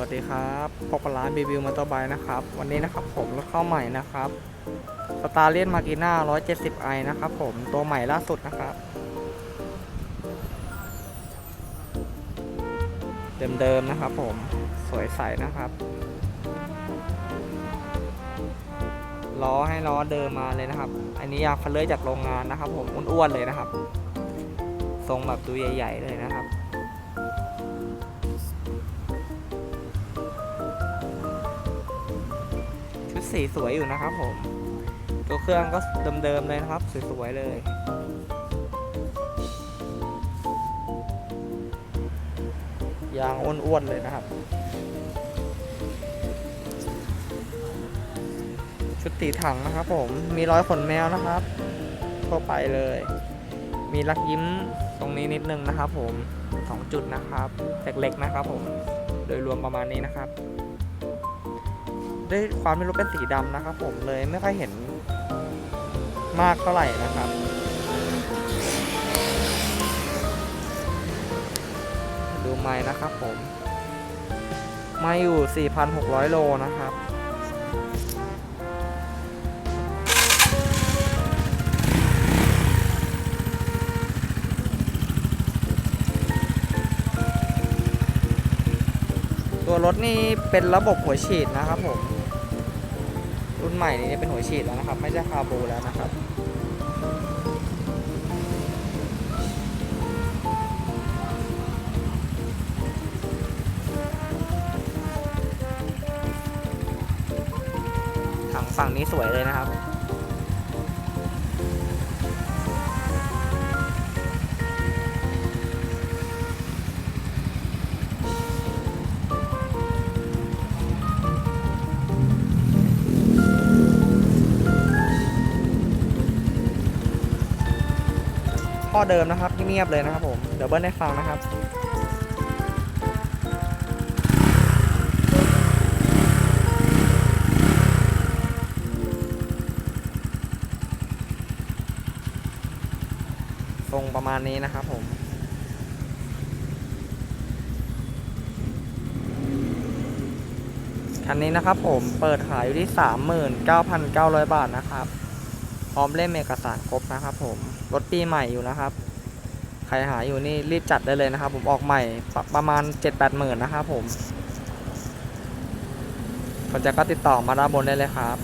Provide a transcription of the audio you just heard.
วัสดีครับพบกับร้านบีบิวมอเตอร์ไบค์นะครับ วันนี้นะครับผมรถเข้าใหม่นะครับสตาร์เลียนมากิน่า 170i นะครับผมตัวใหม่ล่าสุดนะครับ เดิมๆนะครับผมสวยใสนะครับล้อให้ล้อเดิมมาเลยนะครับ อันนี้ยางคันเลอร์จากโรงงานนะครับ ผมอ้วนๆเลยนะครับ ทรงแบบดูใหญ่ ๆ เลยนะครับ ชุดสีสวยอยู่นะครับผม ตัวเครื่องก็เดิมๆเลยนะครับ สวยๆเลย ยางอ้วนๆเลยนะครับ ชุดตีถังนะครับผม มีรอยขนแมวนะครับทั่วไปเลย มีลักยิ้มตรงนี้นิดนึงนะครับผมสองจุดนะครับเล็กๆนะครับผม โดยรวมประมาณนี้นะครับ ด้วยความที่รถเป็นสีดำนะครับ ผมเลยไม่ค่อยเห็นมากเท่าไหร่นะครับ ดูไม้นะครับผม มาอยู่ 4,600 โลนะครับตัวรถนี่เป็นระบบหัวฉีดนะครับผม รุ่นใหม่นี้เป็นหัวฉีดแล้วนะครับ ไม่ใช่คาร์บูแล้วนะครับถังฝั่งนี้สวยเลยนะครับ ข้อเดิมนะครับเงียบเลยนะครับผมเดี๋ยวเบิ้ลให้ฟังนะครับทรงประมาณนี้นะครับผมคันนี้นะครับผมเปิดขายอยู่ที่ 39,900 บาทนะครับ พร้อมเล่มเอกสารครบนะครับผม รถปีใหม่อยู่นะครับ ใครหาอยู่นี่รีบจัดได้เลยนะครับ ผมออกใหม่ปประมาณ 7-8หมื่นนะครับผมสนใจก็ติดต่อมาด้านบนได้เลยครับ